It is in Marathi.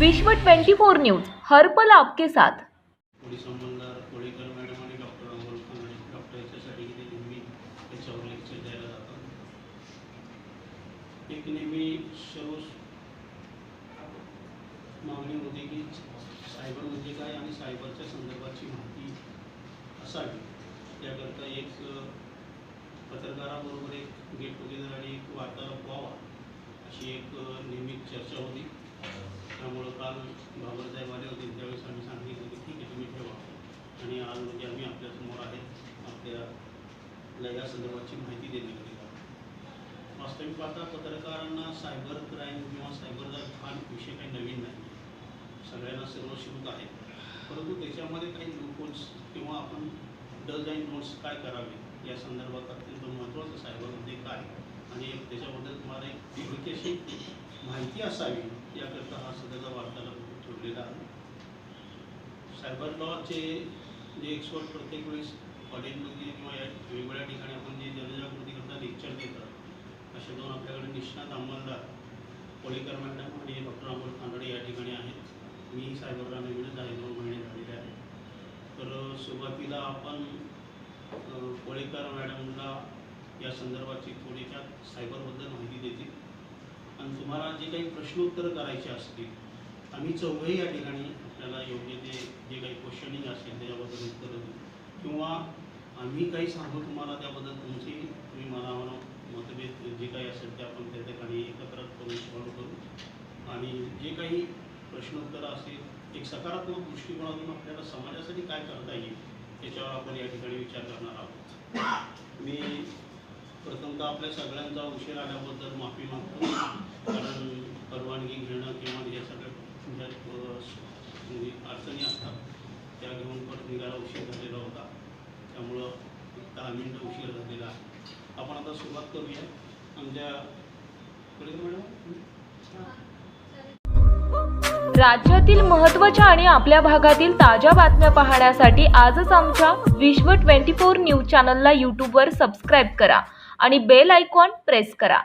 विश्व 24 न्यूज हरपल आपके साथ. आणि डॉक्टर डॉक्टर नेहमी एक नेहमी सर्व मागणी होती की सायबर म्हणजे काय आणि सायबरच्या संदर्भाची माहिती असावी. त्याकरता एक पत्रकाराबरोबर एक गेट टुगेदर आणि एक वार्तालाप व्हावा अशी एक नेहमीच नियमित चर्चा होती त्यामुळं काल बाबरसाहेब आले होते त्यावेळेस आम्ही सांगितलं की ठीक आहे तुम्ही ठेवा आणि आज म्हणजे आम्ही आपल्यासमोर आहेत आपल्याला या संदर्भाची माहिती देण्याकरिता वास्तविक पाहता पत्रकारांना सायबर क्राईम किंवा सायबर हा विषय काही नवीन नाही. सगळ्यांना सर्व श्रुत आहे परंतु त्याच्यामध्ये काही लूपहोल्स किंवा आपण डज अँड नोट्स काय करावे या संदर्भात अत्यंत महत्त्वाचं सायबरमध्ये काय? आणि त्याच्याबद्दल तुम्हाला एक योग्य अशी माहिती असावी याकरता हा सध्याचा वार्तालाप ठेवलेला आहे. सायबर लॉचे म्हणजे जे एक्सपर्ट प्रत्येक वेळेस हॉटेलमध्ये किंवा या वेगवेगळ्या ठिकाणी आपण जे जनजागृतीकरता लेक्चर देतात असे दोन आपल्याकडे निष्णात अंमलदार कोळीकर मॅडम आणि डॉक्टर अमोल कानडे या ठिकाणी आहेत. मी सायबरला नवीनच आहे दोन महिने झालेले आहे तर सुरुवातीला आपण कोळेकर मॅडमला या संदर्भाची थोडक्यात सायबरबद्दल माहिती देतील. आणि तुम्हाला जे काही प्रश्नोत्तर करायचे असतील आम्ही चौघही या ठिकाणी आपल्याला योग्य ते जे काही क्वेश्चनिंग असेल त्याच्याबद्दल उत्तरं देऊ किंवा आम्ही काही सांगू तुम्हाला त्याबद्दल तुमची तुम्ही मला मतभेद जे काही असेल ते आपण त्या ठिकाणी एकत्र करून सॉल्व करू. आणि जे काही प्रश्नोत्तरं असतील एक सकारात्मक दृष्टिकोनातून आपल्याला समाजासाठी काय करता येईल त्याच्यावर आपण या ठिकाणी विचार करणार आहोत. मी प्रथमतः आपल्या सगळ्यांचा उशीर आल्याबद्दल माफी मागतो. कारण निघायला उशीर झालेला होता. त्यामुळं दहा मिनटं उशीर झालेला आहे. आपण आता सुरुवात करूया. आमच्या राज्यातील महत्त्वाच्या आणि आपल्या भागातील ताज्या बातम्या पाहण्यासाठी आजच आमच्या विश्व 24 न्यूज चॅनलला यूट्यूबवर सबस्क्राईब करा आणि बेल आयकॉन प्रेस करा.